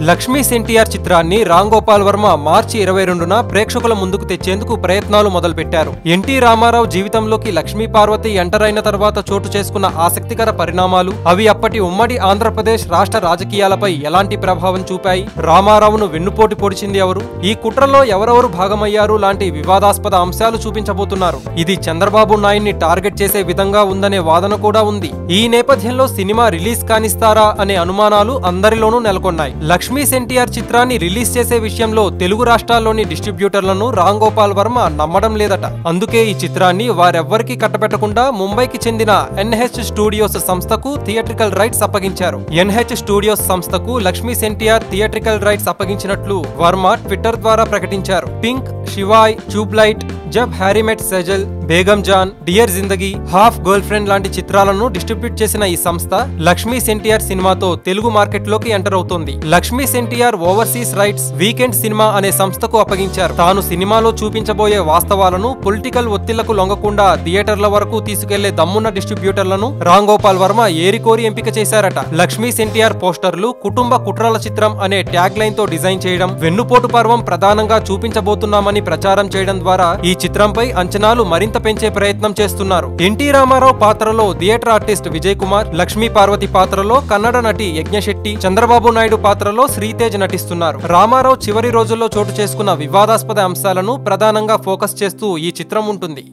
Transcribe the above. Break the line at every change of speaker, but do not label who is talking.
లక్ష్మీ ఎన్టీఆర్ చిత్రాన్ని రామ్ గోపాల్ వర్మ మార్చి ఇరవై రెండున ప్రేక్షకుల ముందుకు తెచ్చేందుకు ప్రయత్నాలు మొదలుపెట్టారు. ఎన్టీ రామారావు జీవితంలోకి లక్ష్మీ పార్వతి ఎంటర్ అయిన తర్వాత చోటు చేసుకున్న ఆసక్తికర పరిణామాలు అవి అప్పటి ఉమ్మడి ఆంధ్రప్రదేశ్ రాష్ట్ర రాజకీయాలపై ఎలాంటి ప్రభావం చూపాయి? రామారావును వెన్నుపోటు పొడిచింది ఎవరు? ఈ కుట్రలో ఎవరెవరు భాగమయ్యారు? లాంటి వివాదాస్పద అంశాలు చూపించబోతున్నారు. ఇది చంద్రబాబు నాయుడిని టార్గెట్ చేసే విధంగా ఉందనే వాదన కూడా ఉంది. ఈ నేపథ్యంలో సినిమా రిలీజ్ కానిస్తారా అనే అనుమానాలు అందరిలోనూ నెలకొన్నాయి. లక్ష్మీ ఎన్టీఆర్ చిత్రాన్ని రిలీజ్ చేసే విషయంలో తెలుగు రాష్ట్రాల్లోని డిస్ట్రిబ్యూటర్లను రామ్ గోపాల్ వర్మ నమ్మడం లేదట. అందుకే ఈ చిత్రాన్ని వారెవ్వరికీ కట్టబెట్టకుండా ముంబైకి చెందిన ఎన్హెచ్ స్టూడియోస్ సంస్థకు థియేట్రికల్ రైట్స్ అప్పగించారు. ఎన్హెచ్ స్టూడియోస్ సంస్థకు లక్ష్మీ ఎన్టీఆర్ థియేట్రికల్ రైట్స్ అప్పగించినట్లు వర్మ ట్విట్టర్ ద్వారా ప్రకటించారు. Pink Shivaay Tubelight Jab Harry Met Sejal Begum Jaan Dear Zindagi Half Girlfriend లాంటి చిత్రాలను డిస్ట్రిబ్యూట్ చేసిన ఈ సంస్థ లక్ష్మీ ఎన్టీఆర్ సినిమాతో తెలుగు మార్కెట్లోకి ఎంటర్ అవుతోంది. Lakshmi NTR overseas rights Weekend Cinema అనే సంస్థకు అప్పగించారు. తాను సినిమాలో చూపించబోయే వాస్తవాలను పొలిటికల్ ఒత్తిళ్ళకు లొంగకుండా థియేటర్ల వరకు తీసుకెళ్ళే దమ్మున్న డిస్ట్రిబ్యూటర్లను రాంగోపాల్ వర్మ ఏరికోరి ఎంపిక చేశారట. లక్ష్మీస్ ఎన్టీఆర్ పోస్టర్లు కుటుంబ కుట్రల చిత్రం అనే ట్యాగ్ లైన్తో డిజైన్ చేయడం వెన్నుపోటు పర్వం ప్రధానంగా చూపించబోతున్నామని ప్రచారం చేయడం ద్వారా ఈ చిత్రంపై అంచనాలు మరింత పెంచే ప్రయత్నం చేస్తున్నారు. ఎన్టీ రామారావు పాత్రలో థియేటర్ ఆర్టిస్ట్ విజయ్ కుమార్ లక్ష్మీ పార్వతి పాత్రలో కన్నడ నటి యజ్ఞశెట్టి చంద్రబాబు నాయుడు పాత్రలో శ్రీతేజ్ నటిస్తున్నారు. రామారావు చివరి రోజుల్లో చోటు చేసుకున్న వివాదాస్పద అంశాలను ప్రధానంగా ఫోకస్ చేస్తూ ఈ చిత్రం ఉంటుంది.